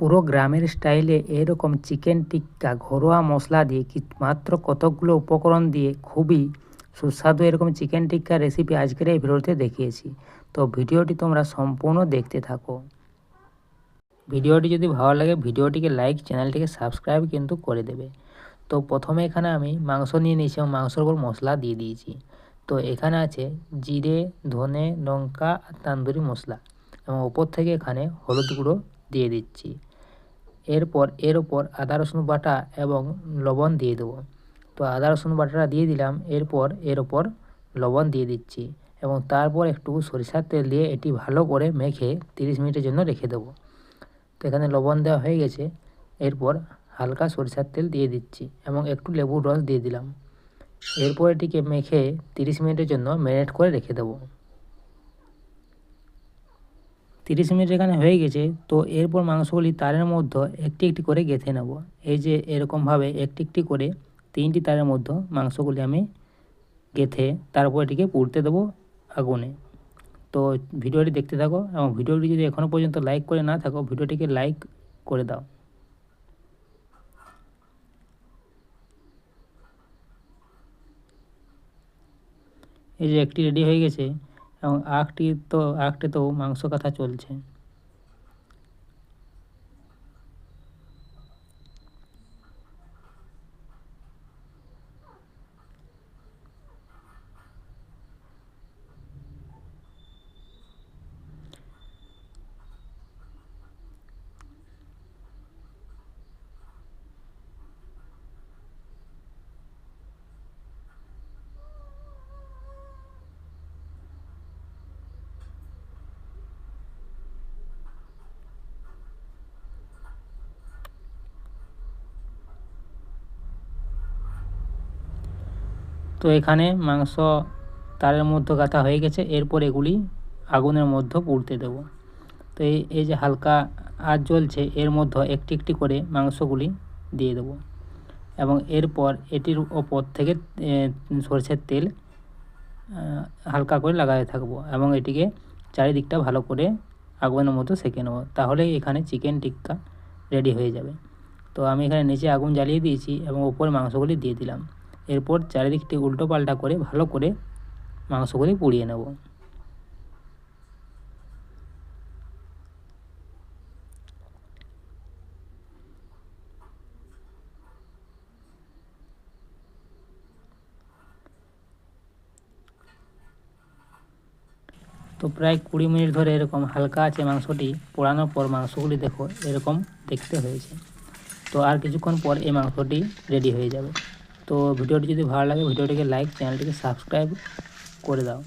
পুরো গ্রামের স্টাইলে এরকম চিকেন টিক্কা, ঘরোয়া মশলা দিয়ে মাত্র কতকগুলো উপকরণ দিয়ে খুবই সুস্বাদু এরকম চিকেন টিক্কা রেসিপি আজকের এই ভিডিওতে দেখিয়েছি। তো ভিডিওটি তোমরা সম্পূর্ণ দেখতে থাকো। ভিডিওটি যদি ভালো লাগে, ভিডিওটিকে লাইক, চ্যানেলটিকে সাবস্ক্রাইব কিন্তু করে দেবে। তো প্রথমে এখানে আমি মাংস নিয়ে নিয়েছি এবং মাংসর উপর মশলা দিয়ে দিয়েছি। তো এখানে আছে জিরে, ধনে, লঙ্কা আর তান্দুরি মশলা। এবং ওপর থেকে এখানে হলুদ গুঁড়ো দিয়ে দিচ্ছি। এরপর এর ওপর আদা, রসুন বাটা এবং লবণ দিয়ে দেবো। তো আদা, রসুন বাটাটা দিয়ে দিলাম, এরপর এর ওপর লবণ দিয়ে দিচ্ছি এবং তারপর একটু সরিষার তেল দিয়ে এটি ভালো করে মেখে তিরিশ মিনিটের জন্য রেখে দেবো। তো এখানে লবণ দেওয়া হয়ে গেছে, এরপর হালকা সরিষার তেল দিয়ে দিচ্ছি এবং একটু লেবুর রস দিয়ে দিলাম। এরপর এটিকে মেখে তিরিশ মিনিটের জন্য ম্যারিনেট করে রেখে দেবো। তিরিশ মিনিট এখানে হয়ে গেছে, তো এরপর মাংসগুলি তারের মধ্যে একটি একটি করে গেঁথে নেব। এই যে এরকমভাবে একটি একটি করে তিনটি তারের মধ্যে মাংসগুলি আমি গেঁথে তারপর এটিকে পুড়তে দেবো আগুনে। তো ভিডিওটি দেখতে থাকো এবং ভিডিওটি যদি এখনও পর্যন্ত লাইক করে না থাকো, ভিডিওটিকে লাইক করে দাও। এই যে একটি রেডি হয়ে গেছে। এবং আখটি তো আরেকটিতেও মাংস কাঁথা চলছে। তো এখানে মাংস তারের মধ্যে গাঁথা হয়ে গেছে। এরপর এগুলি আগুনের মধ্যে পুড়তে দেব। তো এই এই যে হালকা আজ জ্বলছে, এর মধ্যে একটি একটি করে মাংসগুলি দিয়ে দেব। এবং এরপর এটির ওপর থেকে সরষের তেল হালকা করে লাগাতে থাকব এবং এটিকে চারিদিকটা ভালো করে আগুনের মতো সেঁকে নেব। তাহলেই এখানে চিকেন টিক্কা রেডি হয়ে যাবে। তো আমি এখানে নিচে আগুন জ্বালিয়ে দিয়েছি এবং ওপরে মাংসগুলি দিয়ে দিলাম। এরপর চারিদিকটি উল্টো পাল্টা করে ভালো করে মাংসগুলি পুড়িয়ে নেব। তো প্রায় কুড়ি মিনিট ধরে এরকম হালকা আছে মাংসটি, পোড়ানোর পর মাংসগুলি দেখো এরকম দেখতে হয়েছে। তো আর কিছুক্ষণ পর এই মাংসটি রেডি হয়ে যাবে। তো ভিডিওটি যদি ভালো লাগে ভিডিওটিকে লাইক চ্যানেলটিকে সাবস্ক্রাইব করে দাও।